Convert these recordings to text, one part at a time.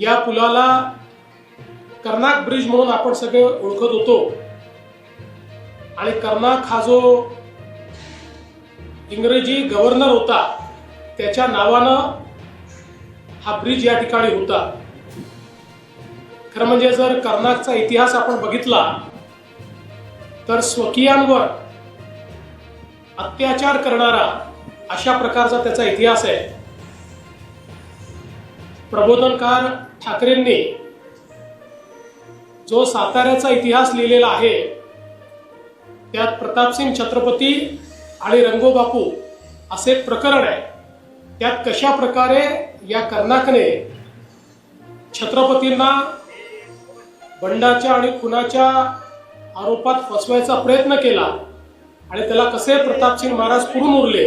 या पुलाला कर्नाक ब्रिज म्हणून आपण सगळे ओळखत होतो. आणि कर्नाक हा जो इंग्रजी गव्हर्नर होता त्याच्या नावानं हा ब्रिज या ठिकाणी होता. खरं म्हणजे जर कर्नाकचा इतिहास आपण बघितला तर स्वकीयांवर अत्याचार करणारा अशा प्रकारचा त्याचा इतिहास आहे. प्रबोधनकार ठाकरेंनी जो साताऱ्याचा इतिहास लिहिलेला आहे त्यात प्रतापसिंग छत्रपती आणि रंगोबापू असे प्रकरण आहे. त्यात कशा प्रकारे या कर्नाकने छत्रपतींना बंडाच्या आणि खुनाच्या आरोपात फसवायचा प्रयत्न केला आणि त्याला कसे प्रतापसिंग महाराज पुरून उरले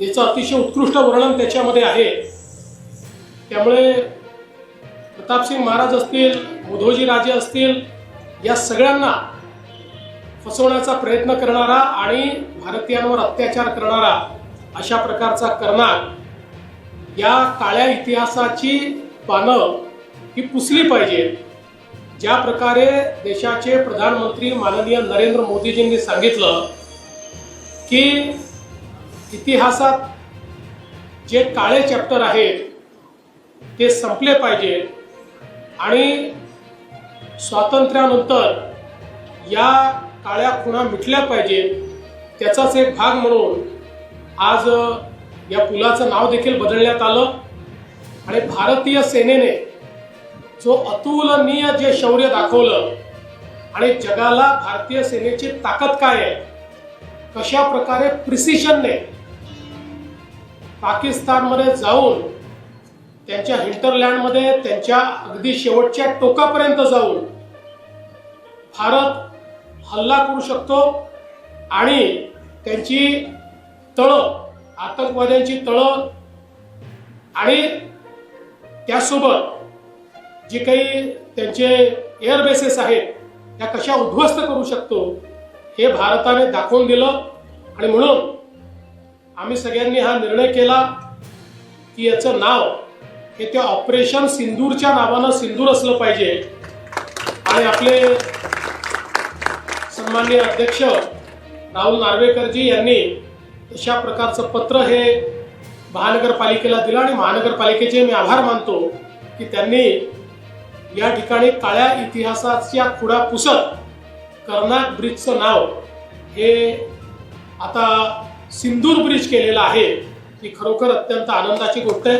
याचं अतिशय उत्कृष्ट वर्णन त्याच्यामध्ये आहे. त्यामुळे प्रतापसिंग महाराज असतील उद्धवजी राजे असतील या सगळ्यांना फसवण्याचा प्रयत्न करणारा आणि भारतीयांवर अत्याचार करणारा अशा प्रकारचा कर्नाक या काळ्या इतिहासाची पानं ही पुसली पाहिजेत. ज्या प्रकारे देशाचे प्रधानमंत्री माननीय नरेंद्र मोदीजींनी सांगितलं की इतिहासात जे काळे चॅप्टर आहेत ते संपले पाहिजेत आणि स्वातंत्र्यानंतर या काळ्या खुणा मिटल्या पाहिजेत त्याचाच एक भाग म्हणून आज या पुलाचं नाव देखील बदलण्यात आलं. आणि भारतीय सेनेने जो अतुलनीय जे शौर्य दाखवलं आणि जगाला भारतीय सेनेची ताकद काय आहे कशा प्रकारे प्रिसिशनने पाकिस्तानमध्ये जाऊन त्यांच्या हिंटरलँडमध्ये त्यांच्या अगदी शेवटच्या टोकापर्यंत जाऊन भारत हल्ला करू शकतो आणि त्यांची तळं आतंकवाद्यांची तळं आणि त्यासोबत जे काही त्यांचे एअर बेसेस आहेत त्या कशा उद्ध्वस्त करू शकतो हे भारताने दाखवून दिलं. आणि म्हणून आम्ही सगळ्यांनी हा निर्णय केला की याचं नाव हे त्या ऑपरेशन सिंदूरच्या नावानं सिंदूर असलं पाहिजे. आणि आपले सन्माननीय अध्यक्ष राहुल नार्वेकरजी यांनी अशा प्रकारचं पत्र हे महानगरपालिकेला दिलं आणि महानगरपालिकेचे मी आभार मानतो की त्यांनी या ठिकाणी काळ्या इतिहासाच्या खुडा पुसत कर्नाक ब्रिजचं नाव हे आता सिंदूर ब्रिज केलेलं आहे. ही खरोखर अत्यंत आनंदाची गोष्ट आहे.